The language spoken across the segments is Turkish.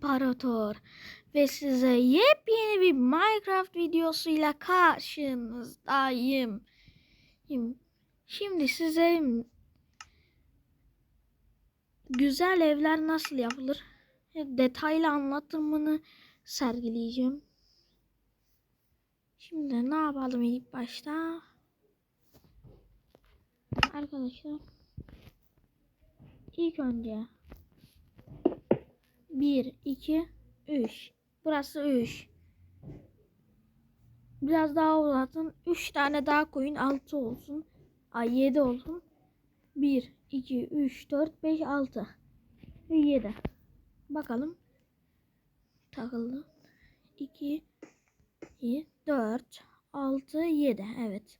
İmparator ve size yepyeni bir Minecraft videosuyla karşınızdayım. Şimdi size güzel evler nasıl yapılır detaylı anlatımını sergileyeceğim. Şimdi ne yapalım ilk başta? Arkadaşlar ilk önce 1 2 3 burası 3 biraz daha uzatın. 3 tane daha koyun. 6 olsun. Ay 7 olsun. 1 2 3 4 5 6 ve 7 bakalım. Takıldı. 2 2 4 6 7 evet.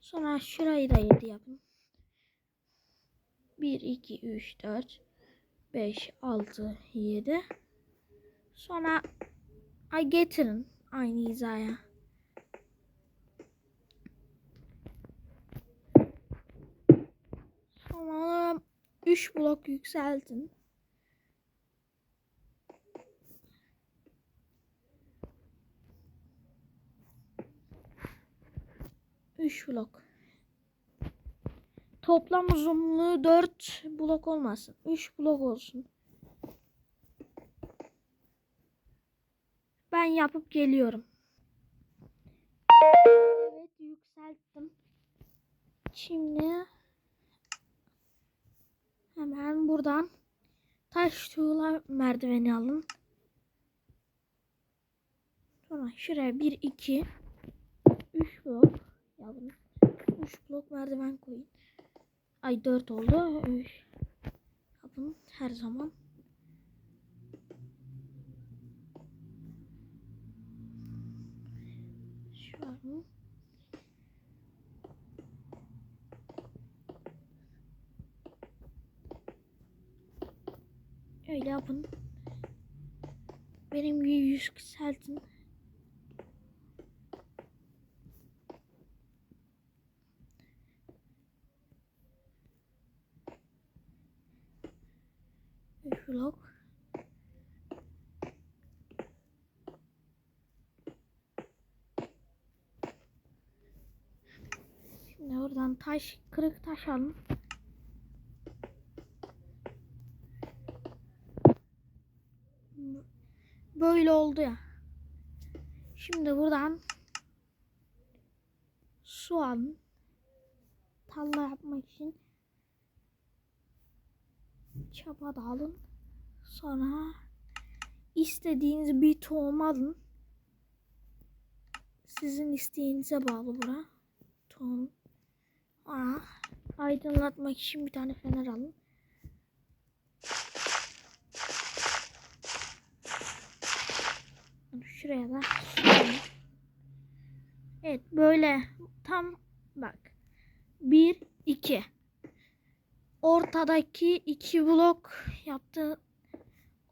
Sonra şurayı da 7 yapın. 1 2 3 4 5 6 7 sonra ay getirin aynı hizaya. Sonra 3 blok yükseltin. Üç blok. Toplam uzunluğu 4 blok olmasın. 3 blok olsun. Ben yapıp geliyorum. Evet yükselttim. Şimdi hemen buradan taş tuğla merdiveni alın. Sonra şuraya 1 2 3 blok yapın. 3 blok merdiven koyun. Ay 4 oldu. 3 yapın her zaman. Şu an Öyle yapın. Benim gibi yüz yükseltin. Üç blok. Şimdi oradan taş, kırık taş alın. Böyle oldu ya. Şimdi buradan su alın. Talla yapmak için çapa da alın. Sonra istediğiniz bir tohum alın. Sizin isteğinize bağlı bura. Tohum. Aa, aydınlatmak için bir tane fener alın. Şuraya da. Evet böyle tam bak. Bir iki. Ortadaki iki blok yaptı.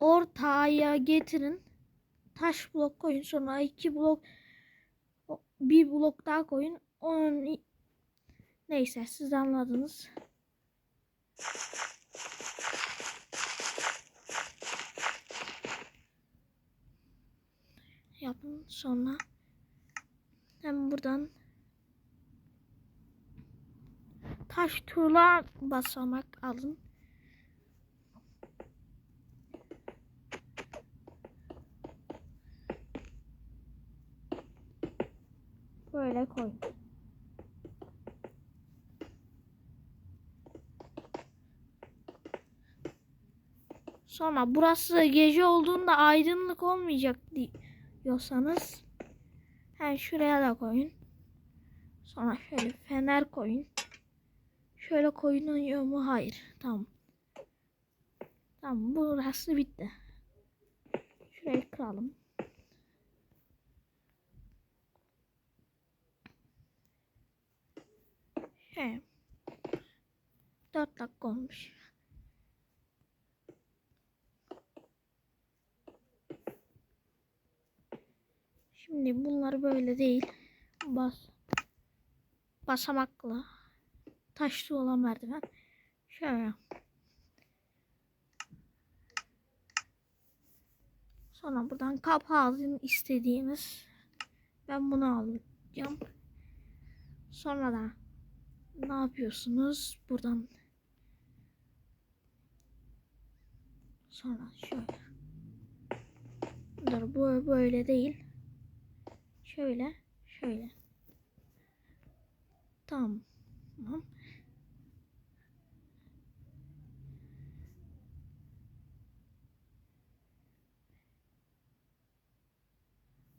Ortaya getirin. Taş blok koyun. Sonra iki blok bir blok daha koyun. Onun neyse siz anladınız. yapın sonra hem buradan taş tuğla basamak alın. Böyle koy. Sonra burası gece olduğunda aydınlık olmayacak diyorsanız hem şuraya da koyun. Sonra şöyle fener koyun. Şöyle koyunuyor mu? Hayır. Tamam. Tamam burası bitti. Şurayı kıralım. He. 4 dakika olmuş. Şimdi bunlar böyle değil. Bas. Basamakla. Taşlı olan merdiven. Şöyle. Sonra buradan kapağın istediğimiz. Ben bunu alacağım. Sonra da ne yapıyorsunuz? Buradan sonra şöyle. Dur bu böyle değil. Şöyle, şöyle. Tamam. Tamam.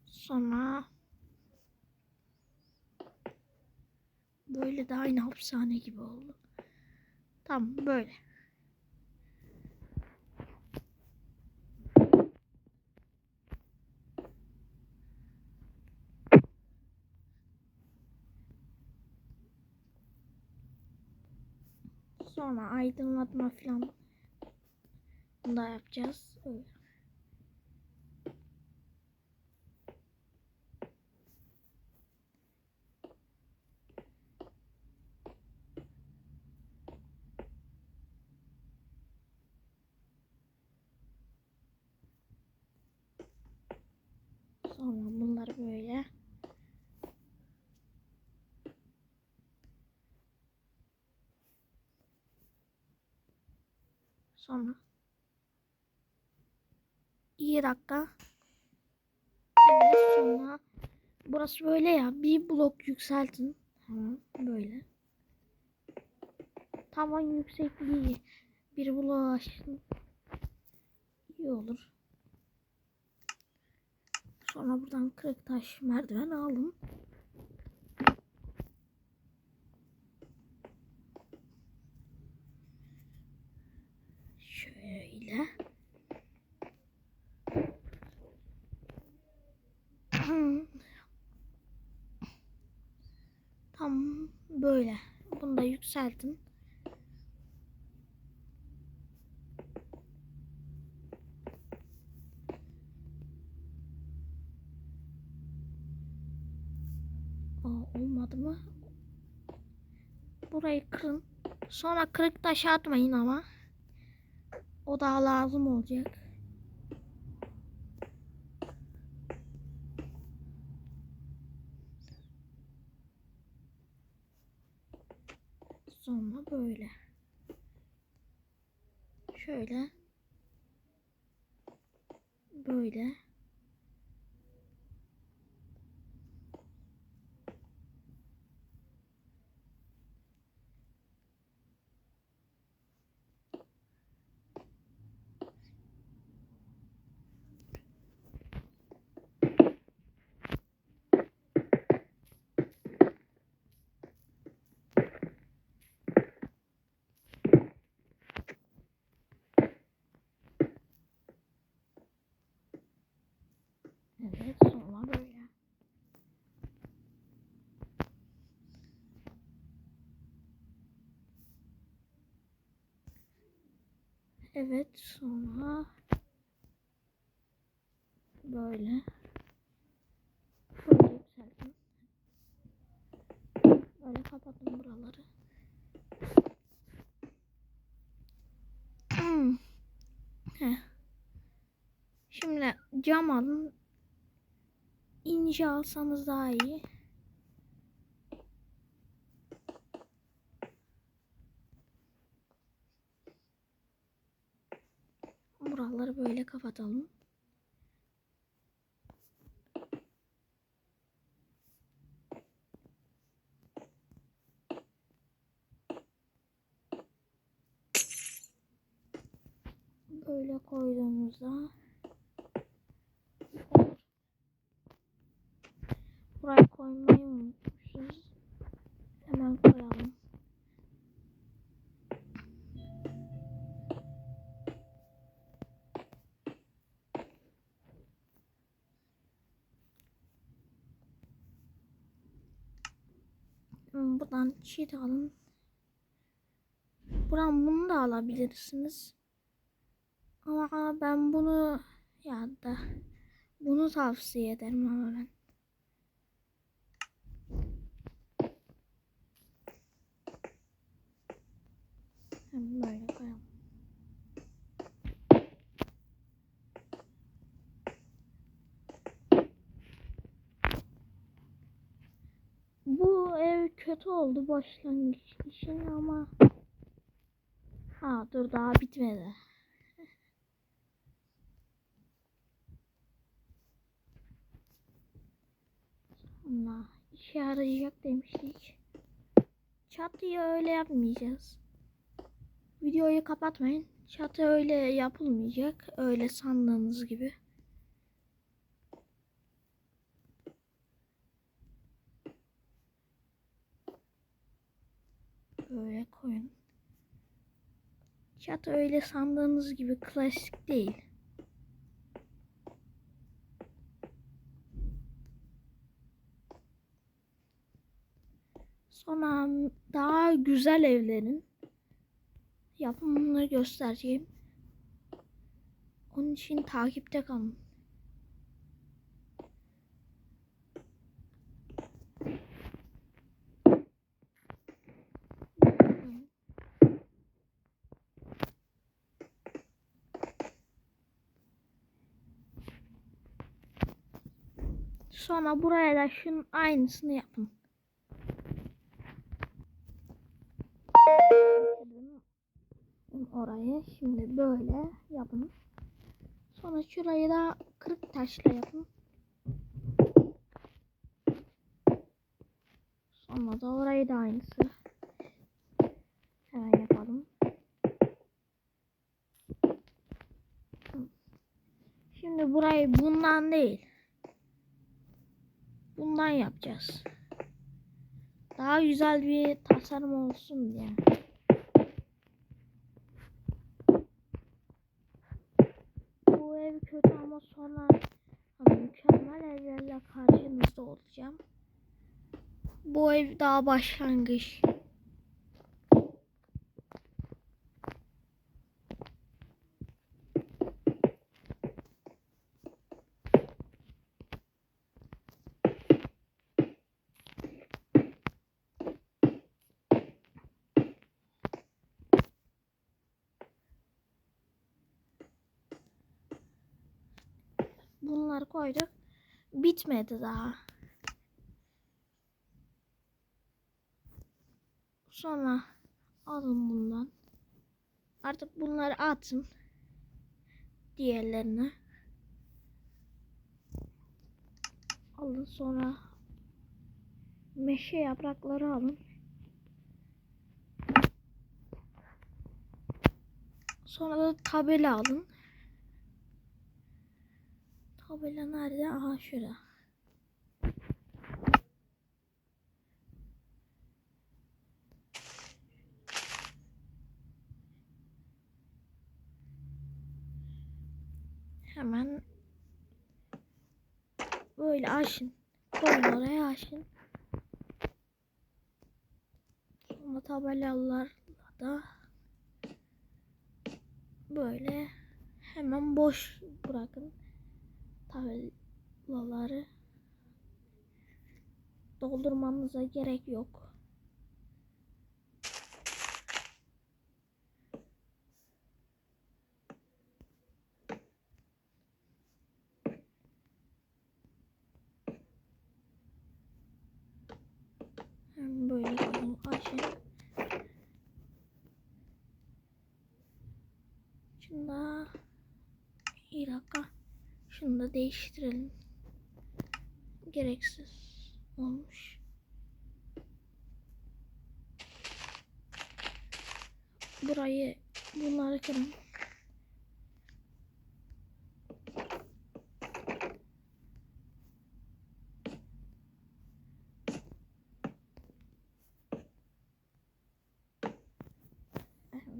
Sonra böyle de aynı hapishane gibi oldu. Tamam böyle. Sonra aydınlatma falan da yapacağız. Öyle. Sonra bunları böyle. Sonra 2 dakika. Evet sonra burası böyle ya. Bir blok yükseltin. Tamam böyle. Tavan yüksekliği bir bloğa aşın iyi olur sonra buradan kırık taş merdiven alın şöyle Tam böyle. Bunu da yükseltin. Aa, olmadı mı? Burayı kırın. Sonra kırık taşı atmayın ama. O daha lazım olacak. Sonra böyle. Şöyle. Böyle. Evet, sonra böyle. Evet, sonra böyle. Şöyle yükseltin. Böyle kapatın buraları. Şimdi cam alın. İnce alsanız daha iyi. Buraları böyle kapatalım. Böyle koyduğumuzda. Buraya koymayı unutmuşuz. Hemen koyalım. Çiğ de alın. Buradan bunu da alabilirsiniz. Ama ben bunu ya da bunu tavsiye ederim ama ben. Hem böyle koyalım. Kötü oldu başlangıç için ama Ha dur daha bitmedi. Allah işe yarayacak demiştik. Çatıyı öyle yapmayacağız. Videoyu kapatmayın. Çatı öyle yapılmayacak. Öyle sandığınız gibi. Böyle koyun. Çatı öyle sandığınız gibi klasik değil. Sonra daha güzel evlerin yapımını göstereceğim. Onun için takipte kalın. Sonra buraya da şunun aynısını yapın. Orayı şimdi böyle yapın. Sonra şurayı da kırık taşla yapın. Sonra da orayı da aynısı. Hemen yapalım. Şimdi burayı bundan değil. Bundan yapacağız. Daha güzel bir tasarım olsun diye. Bu ev kötü ama sonra mükemmel evlerle karşınızda olacağım. Bu ev daha başlangıç. Bunları koyduk. Bitmedi daha. Sonra alın bundan. Artık bunları atın. Diğerlerine. Alın sonra meşe yaprakları alın. Sonra da tabela alın. Tabela nerede? Aha şurada. Hemen böyle açın. Koyun oraya açın. Sonra tabelalarla da böyle hemen boş bırakın tabelaları doldurmanıza gerek yok. Hem böyle koyun açın. Şunu da bir dakika. Değiştirelim. Gereksiz olmuş. Burayı bunları kırın.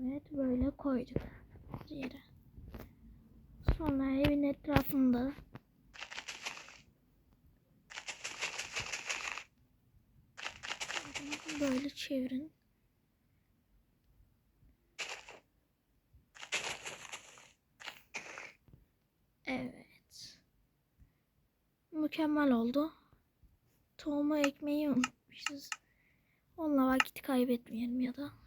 Evet böyle koyduk yere. Sonra evin etrafında böyle çevirin. Evet. Mükemmel oldu. Tohumu ekmeği unutmuşuz. Onunla vakit kaybetmeyelim ya da.